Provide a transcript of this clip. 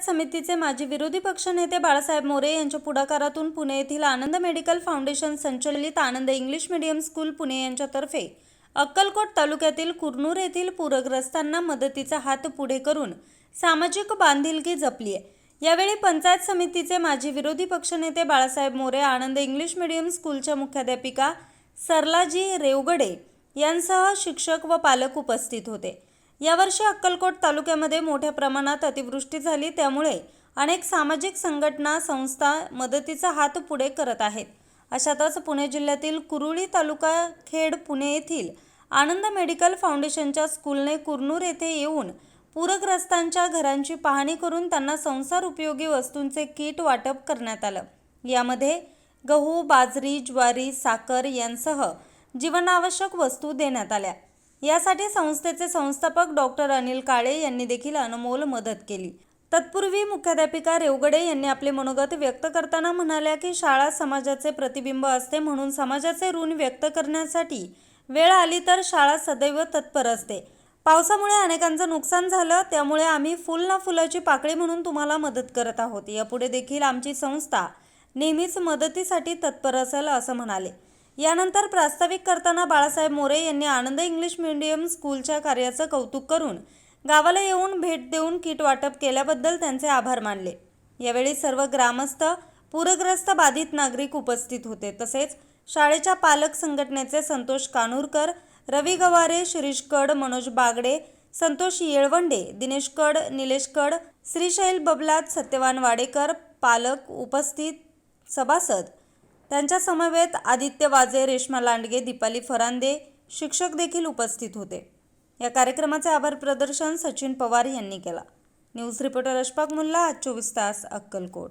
पंचायत समितीचे माजी विरोधी पक्षनेते बाळासाहेब मोरे यांच्या पुढाकारातून पुणे येथील आनंद मेडिकल फाउंडेशन संचलित Anand English medium school Pune यांच्यातर्फे अक्कलकोट तालुक्यातील कुरनूर येथील पूरग्रस्तांना मदतीचा हात पुढे करून सामाजिक बांधिलकी जपली आहे यावेळी पंचायत समितीचे माजी विरोधी पक्षनेते बाळासाहेब मोरे आनंद इंग्लिश मीडियम स्कूलच्या मुख्याध्यापिका सरलाजी रेवगडे यांसह शिक्षक व पालक उपस्थित होते. यावर्षी अक्कलकोट तालुक्यामध्ये मोठ्या प्रमाणात अतिवृष्टी झाली. त्यामुळे अनेक सामाजिक संघटना संस्था मदतीचा हात पुढे करत आहेत. अशातच पुणे जिल्ह्यातील कुरुळी तालुका खेड पुणे येथील आनंद मेडिकल फाउंडेशनच्या स्कूलने कुरनूर येथे येऊन पूरग्रस्तांच्या घरांची पाहणी करून त्यांना संसार उपयोगी वस्तूंचे किट वाटप करण्यात आलं. यामध्ये गहू बाजरी ज्वारी साखर यांसह जीवनावश्यक वस्तू देण्यात आल्या. यासाठी संस्थेचे संस्थापक डॉक्टर अनिल काळे यांनी देखील अनमोल मदत केली. तत्पूर्वी मुख्याध्यापिका रेवगडे यांनी आपले मनोगत व्यक्त करताना म्हणाल्या की शाळा समाजाचे प्रतिबिंब असते म्हणून समाजाचे ऋण व्यक्त करण्यासाठी वेळ आली तर शाळा सदैव तत्पर असते. पावसामुळे अनेकांचं नुकसान झालं त्यामुळे आम्ही फुल ना फुलाची पाकळी म्हणून तुम्हाला मदत करत आहोत. यापुढे देखील आमची संस्था नेहमीच मदतीसाठी तत्पर असेल असं म्हणाले. यानंतर प्रास्ताविक करताना बाळासाहेब मोरे यांनी आनंद इंग्लिश मीडियम स्कूलच्या कार्याचं कौतुक करून गावाला येऊन भेट देऊन किट वाटप केल्याबद्दल त्यांचे आभार मानले. यावेळी सर्व ग्रामस्थ पूरग्रस्त बाधित नागरिक उपस्थित होते. तसेच शाळेच्या पालक संघटनेचे संतोष कानूरकर रवी गवारे शिरीष कड मनोज बागडे संतोष येळवंडे दिनेश कड निलेश कड श्रीशैल बबलात सत्यवान वाडेकर पालक उपस्थित सभासद त्यांच्या समवेत आदित्य वाजे रेश्मा लांडगे दीपाली फरांदे शिक्षक देखील उपस्थित होते. या कार्यक्रमाचे आभार प्रदर्शन सचिन पवार यांनी केला. न्यूज रिपोर्टर अशफाक मुल्ला आज चोवीस तास अक्कलकोट.